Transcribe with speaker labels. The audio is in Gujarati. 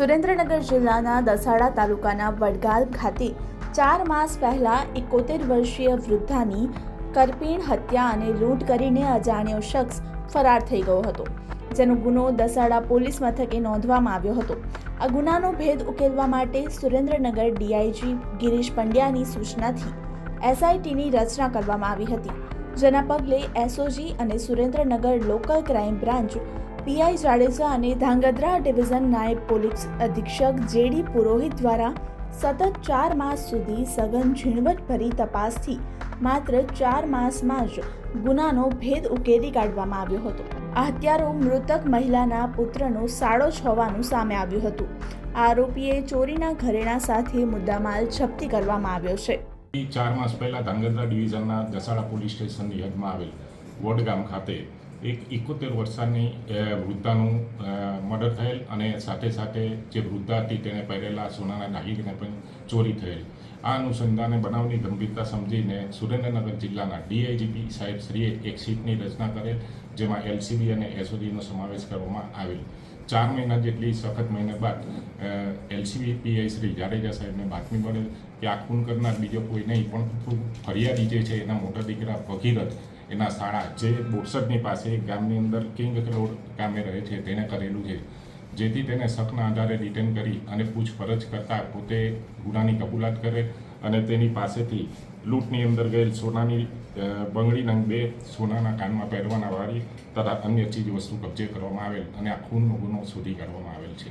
Speaker 1: સુરેન્દ્રનગર જિલ્લાના દસાડા તાલુકાના વડગાલ ખાતે ચાર માસ પહેલા એકોતેર વર્ષીય વૃદ્ધાની કરપીણ, હત્યા અને લૂંટ કરીને અજાણ્યો શખ્સ ફરાર થઈ ગયો હતો, જેનો ગુનો દસાડા પોલીસ મથકે નોંધવામાં આવ્યો હતો. આ ગુનાનો ભેદ ઉકેલવા માટે સુરેન્દ્રનગર ડીઆઈજી ગિરીશ પંડ્યાની સૂચનાથી એસઆઈટીની રચના કરવામાં આવી હતી, જેના પગલે એસઓજી અને Surendranagar local crime branch PI Jadeja અને ધાંગધ્રા ડિવિઝન નાયબ પોલીસ અધિક્ષક જેડી પુરોહિત દ્વારા સતત ચાર માસ સુધી સઘન ઝીણવટભરી તપાસથી માત્ર ચાર માસમાં જ ગુનાનો ભેદ ઉકેલી કાઢવામાં આવ્યો હતો. આ હત્યારો મૃતક મહિલાના પુત્રનો સાળો જ હોવાનું સામે આવ્યું હતું. આરોપીએ ચોરીના ઘરેણા સાથે મુદ્દામાલ જપ્તી કરવામાં આવ્યો છે.
Speaker 2: ચાર માસ પહેલા ધાંગધ્રા ડિવિઝનના દસાડા પોલીસ સ્ટેશનની હદમાં આવેલ વડગામ ખાતે એક એકોતેર વર્ષની વૃદ્ધાનું મર્ડર થયેલ અને સાથે સાથે જે વૃદ્ધા હતી તેને પહેરેલા સોનાના દાગીને પણ ચોરી થયેલ. આ અનુસંધાને બનાવની ગંભીરતા સમજીને સુરેન્દ્રનગર જિલ્લાના ડીઆઈજીપી સાહેબ શ્રીએ એક સીટની રચના કરેલ, જેમાં એલસીબી અને એસઓજીનો સમાવેશ કરવામાં આવેલ. ચાર મહિના જેટલી સખત મહિના બાદ એલસીબી પીઆઈ શ્રી જાડેજા સાહેબને બાતમી મળેલ કે આ ખૂન કરનાર બીજો કોઈ નહીં, પણ ફરિયાદી જે છે એના મોટા દીકરા ભગીરથ એના શાળા જે બોરસદની પાસે ગામની અંદર કિંગ રોડ ગામે રહે છે, તેને કરેલું છે. જેથી તેને શકના આધારે ડિટેન કરી અને પૂછપરછ કરતાં પોતે ગુનાની કબૂલાત કરે અને તેની પાસેથી લૂંટની અંદર ગયેલ સોનાની બંગડી નંગ બે સોનાના કાનમાં પહેરવાના વાળી તથા અન્ય ચીજ વસ્તુ કબજે કરવામાં આવેલ અને આ ખૂનનો ગુનો શોધી કાઢવામાં આવેલ છે.